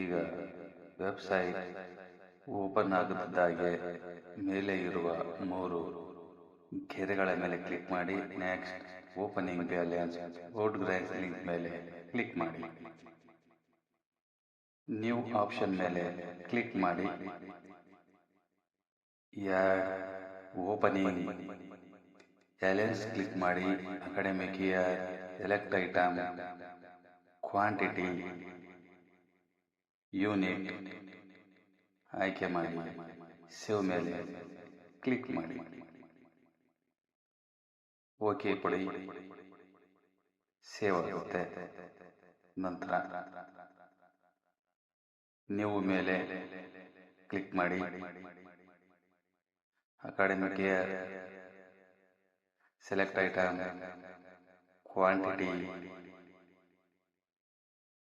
ಈಗ website open ಆಗದಿದ್ದಾಗೆ ಮೇಲೆ ಇರುವ ಮೂರು ಗೆರೆಗಳ ಮೇಲೆ ಕ್ಲಿಕ್ ಮಾಡಿ ನೆಕ್ಸ್ಟ್ ಓಪನಿಂಗ್ ಬ್ಯಾಲೆನ್ಸ್ ಬೋರ್ಡ್ ಗ್ರೈಸ್ ಲಿಂಕ್ ಮೇಲೆ ಕ್ಲಿಕ್ ಮಾಡಿ. ನ್ಯೂ ಆಪ್ಷನ್ ಮೇಲೆ ಕ್ಲಿಕ್ ಮಾಡಿ. ಯಾಡ್ ಓಪನಿಂಗ್ ಬ್ಯಾಲೆನ್ಸ್ ಕ್ಲಿಕ್ ಮಾಡಿ. Academic year select item quantity unit ಆಯ್ಕೆ ಮಾಡಿ ಸೇವ್ ಮೇಲೆ ಕ್ಲಿಕ್ ಮಾಡಿ ಓಕೆ ಕೊಡಿ ಸೇವ್ ಆಗುತ್ತೆ ನಂತರ ನೀವು ಮೇಲೆ ಕ್ಲಿಕ್ ಮಾಡಿ academic year select item quantity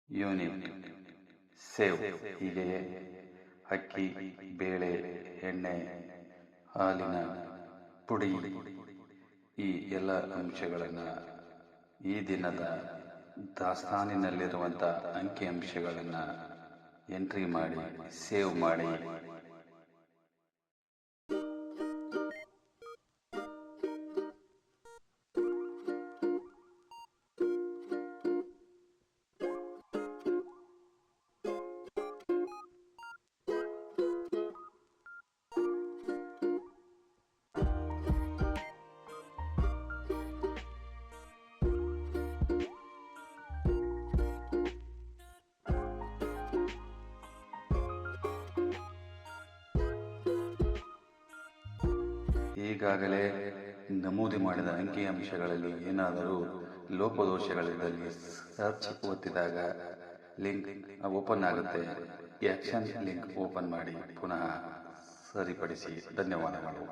unit save. ಹೀಗೆಯೇ ಅಕ್ಕಿ, ಬೇಳೆ, ಎಣ್ಣೆ, ಹಾಲಿನ ಪುಡಿ ಈ ಎಲ್ಲ ಅಂಶಗಳನ್ನು ಈ ದಿನದ ದಾಸ್ತಾನಿನಲ್ಲಿರುವಂಥ ಅಂಕಿ ಅಂಶಗಳನ್ನು ಎಂಟ್ರಿ ಮಾಡಿ, ಸೇವ್ ಮಾಡಿ ಈಗಾಗಲೇ ನಮೂದು ಮಾಡಿದ ಅಂಕಿಅಂಶಗಳಲ್ಲಿ ಏನಾದರೂ ಲೋಪದೋಷಗಳಿದ್ದಲ್ಲಿ ಸರ್ಚ್ ಒತ್ತಿದಾಗ ಲಿಂಕ್ ಓಪನ್ ಆಗುತ್ತೆ. ಆಕ್ಷನ್ ಲಿಂಕ್ ಓಪನ್ ಮಾಡಿ ಪುನಃ ಸರಿಪಡಿಸಿ. ಧನ್ಯವಾದಗಳು.